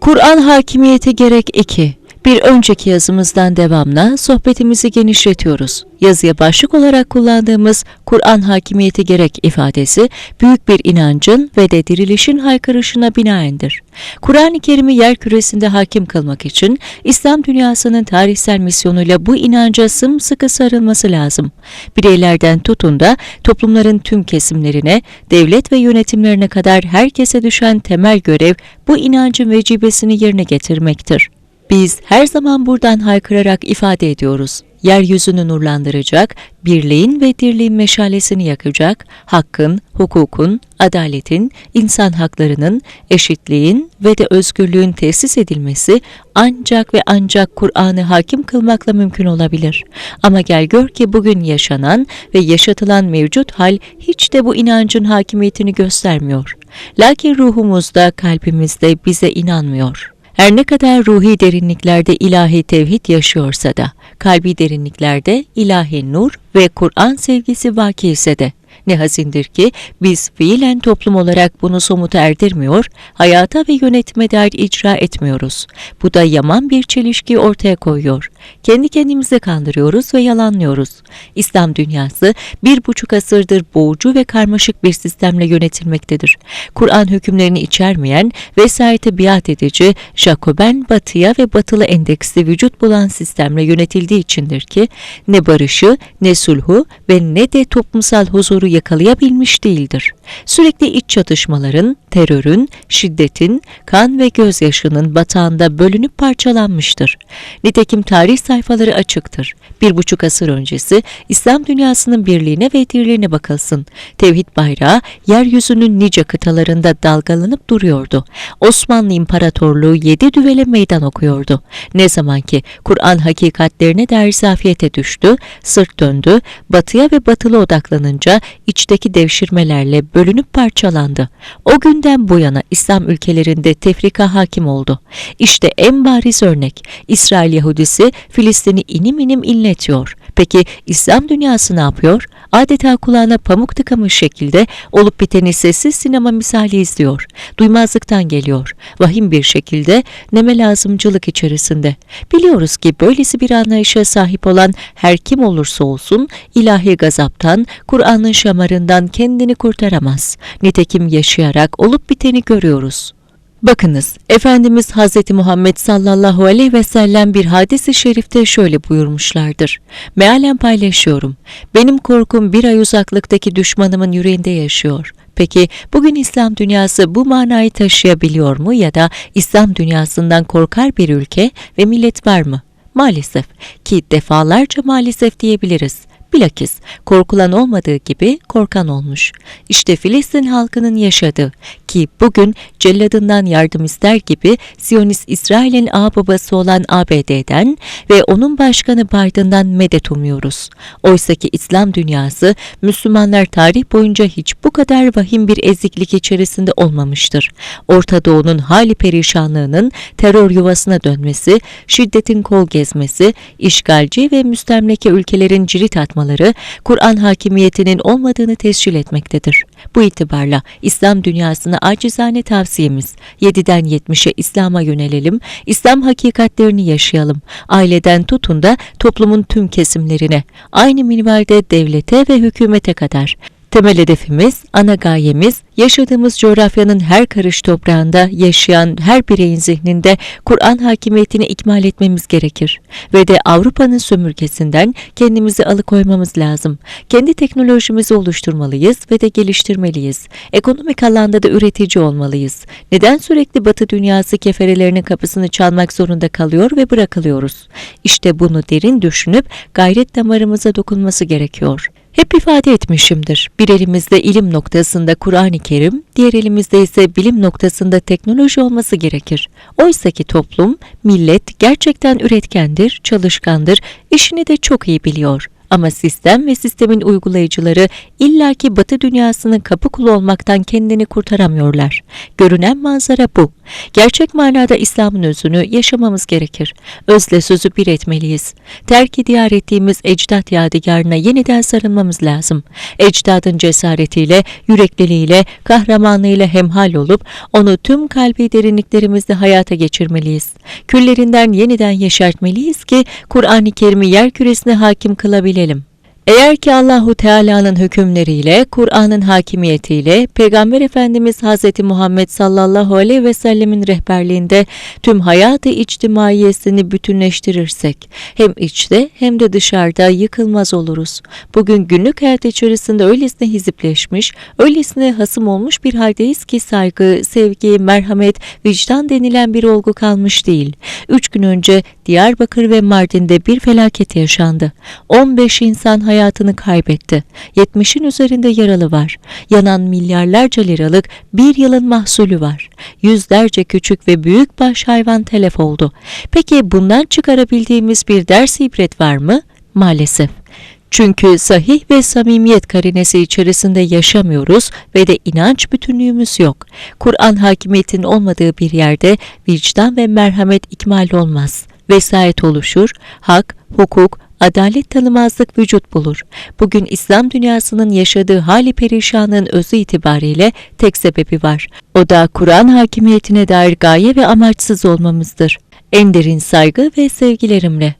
Kur'an hakimiyeti gerek 2. Bir önceki yazımızdan devamla sohbetimizi genişletiyoruz. Yazıya başlık olarak kullandığımız Kur'an hakimiyeti gerek ifadesi büyük bir inancın ve de dirilişin haykırışına binaendir. Kur'an-ı Kerim'i yer küresinde hakim kılmak için İslam dünyasının tarihsel misyonuyla bu inanca sımsıkı sarılması lazım. Bireylerden tutun da toplumların tüm kesimlerine, devlet ve yönetimlerine kadar herkese düşen temel görev bu inancın vecibesini yerine getirmektir. Biz her zaman buradan haykırarak ifade ediyoruz. Yeryüzünü nurlandıracak, birliğin ve dirliğin meşalesini yakacak, hakkın, hukukun, adaletin, insan haklarının, eşitliğin ve de özgürlüğün tesis edilmesi ancak ve ancak Kur'an'ı hakim kılmakla mümkün olabilir. Ama gel gör ki bugün yaşanan ve yaşatılan mevcut hal hiç de bu inancın hakimiyetini göstermiyor. Lakin ruhumuzda, kalbimizde bize inanmıyor. Her ne kadar ruhi derinliklerde ilahi tevhid yaşıyorsa da, kalbi derinliklerde ilahi nur ve Kur'an sevgisi vaki ise de, ne hazindir ki biz fiilen toplum olarak bunu somut erdirmiyor, hayata ve yönetime dair icra etmiyoruz. Bu da yaman bir çelişki ortaya koyuyor. Kendi kendimize kandırıyoruz ve yalanlıyoruz. İslam dünyası bir buçuk asırdır boğucu ve karmaşık bir sistemle yönetilmektedir. Kur'an hükümlerini içermeyen, vesayete biat edici, Jacoben batıya ve batılı endeksli vücut bulan sistemle yönetildiği içindir ki ne barışı, ne sulhu ve ne de toplumsal huzuru yakalayabilmiş değildir. Sürekli iç çatışmaların, terörün, şiddetin, kan ve gözyaşının batağında bölünüp parçalanmıştır. Nitekim tarih sayfaları açıktır. Bir buçuk asır öncesi İslam dünyasının birliğine ve dirliğine bakılsın. Tevhid bayrağı yeryüzünün nice kıtalarında dalgalanıp duruyordu. Osmanlı İmparatorluğu yedi düvele meydan okuyordu. Ne zaman ki Kur'an hakikatlerine dair zafiyete düştü, sırt döndü, batıya ve batılı odaklanınca içteki devşirmelerle bölünüp parçalandı. O günden bu yana İslam ülkelerinde tefrika hakim oldu. İşte en bariz örnek İsrail Yahudisi Filistin'i inim inim inletiyor. Peki İslam dünyası ne yapıyor? Adeta kulağına pamuk tıkamış şekilde olup biteni sessiz sinema misali izliyor. Duymazlıktan geliyor. Vahim bir şekilde neme lazımcılık içerisinde. Biliyoruz ki böylesi bir anlayışa sahip olan her kim olursa olsun ilahi gazaptan, Kur'an'ın şamarından kendini kurtaramaz. Nitekim yaşayarak olup biteni görüyoruz. Bakınız, Efendimiz Hz. Muhammed sallallahu aleyhi ve sellem bir hadis-i şerifte şöyle buyurmuşlardır. Mealen paylaşıyorum. Benim korkum bir ay uzaklıktaki düşmanımın yüreğinde yaşıyor. Peki bugün İslam dünyası bu manayı taşıyabiliyor mu ya da İslam dünyasından korkar bir ülke ve millet var mı? Maalesef ki defalarca maalesef diyebiliriz. Bilakis korkulan olmadığı gibi korkan olmuş. İşte Filistin halkının yaşadığı ki bugün celladından yardım ister gibi Siyonist İsrail'in ağababası olan ABD'den ve onun başkanı Biden'dan medet umuyoruz. Oysa ki İslam dünyası Müslümanlar tarih boyunca hiç bu kadar vahim bir eziklik içerisinde olmamıştır. Orta Doğu'nun hali perişanlığının terör yuvasına dönmesi, şiddetin kol gezmesi, işgalci ve müstemleke ülkelerin cirit atmaları Kur'an hakimiyetinin olmadığını tescil etmektedir. Bu itibarla İslam dünyasına acizane tavsiyemiz 7'den 70'e İslam'a yönelelim, İslam hakikatlerini yaşayalım. Aileden tutun da toplumun tüm kesimlerine, aynı minvalde devlete ve hükümete kadar. Temel hedefimiz, ana gayemiz, yaşadığımız coğrafyanın her karış toprağında yaşayan her bireyin zihninde Kur'an hakimiyetini ikmal etmemiz gerekir. Ve de Avrupa'nın sömürgesinden kendimizi alıkoymamız lazım. Kendi teknolojimizi oluşturmalıyız ve de geliştirmeliyiz. Ekonomik alanda da üretici olmalıyız. Neden sürekli Batı dünyası keferelerinin kapısını çalmak zorunda kalıyor ve bırakılıyoruz? İşte bunu derin düşünüp gayret damarımıza dokunması gerekiyor. Hep ifade etmişimdir. Bir elimizde ilim noktasında Kur'an-ı Kerim, diğer elimizde ise bilim noktasında teknoloji olması gerekir. Oysa ki toplum, millet gerçekten üretkendir, çalışkandır, işini de çok iyi biliyor. Ama sistem ve sistemin uygulayıcıları illaki Batı dünyasının kapı kulu olmaktan kendini kurtaramıyorlar. Görünen manzara bu. Gerçek manada İslam'ın özünü yaşamamız gerekir. Özle sözü bir etmeliyiz. Terk diyar ettiğimiz ecdat yadigarına yeniden sarılmamız lazım. Ecdadın cesaretiyle, yürekliliğiyle, kahramanlığıyla hemhal olup onu tüm kalbi derinliklerimizde hayata geçirmeliyiz. Küllerinden yeniden yeşertmeliyiz ki Kur'an-ı Kerim'i yer küresine hakim kılabilelim. Eğer ki Allahu Teala'nın hükümleriyle, Kur'an'ın hakimiyetiyle, Peygamber Efendimiz Hz. Muhammed sallallahu aleyhi ve sellemin rehberliğinde tüm hayatı içtimaiyesini bütünleştirirsek, hem içte hem de dışarıda yıkılmaz oluruz. Bugün günlük hayat içerisinde öylesine hizipleşmiş, öylesine hasım olmuş bir haldeyiz ki saygı, sevgi, merhamet, vicdan denilen bir olgu kalmış değil. Üç gün önce Diyarbakır ve Mardin'de bir felaket yaşandı. 15 insan hayatını kaybetti. 70'in üzerinde yaralı var. Yanan milyarlarca liralık bir yılın mahsulü var. Yüzlerce küçük ve büyük baş hayvan telef oldu. Peki bundan çıkarabildiğimiz bir ders ibret var mı? Maalesef. Çünkü sahih ve samimiyet karinesi içerisinde yaşamıyoruz ve de inanç bütünlüğümüz yok. Kur'an hakimiyetin olmadığı bir yerde vicdan ve merhamet ikmal olmaz. Vesayet oluşur, hak, hukuk, adalet tanımazlık vücut bulur. Bugün İslam dünyasının yaşadığı hali perişanın özü itibariyle tek sebebi var. O da Kur'an hakimiyetine dair gaye ve amaçsız olmamızdır. En derin saygı ve sevgilerimle.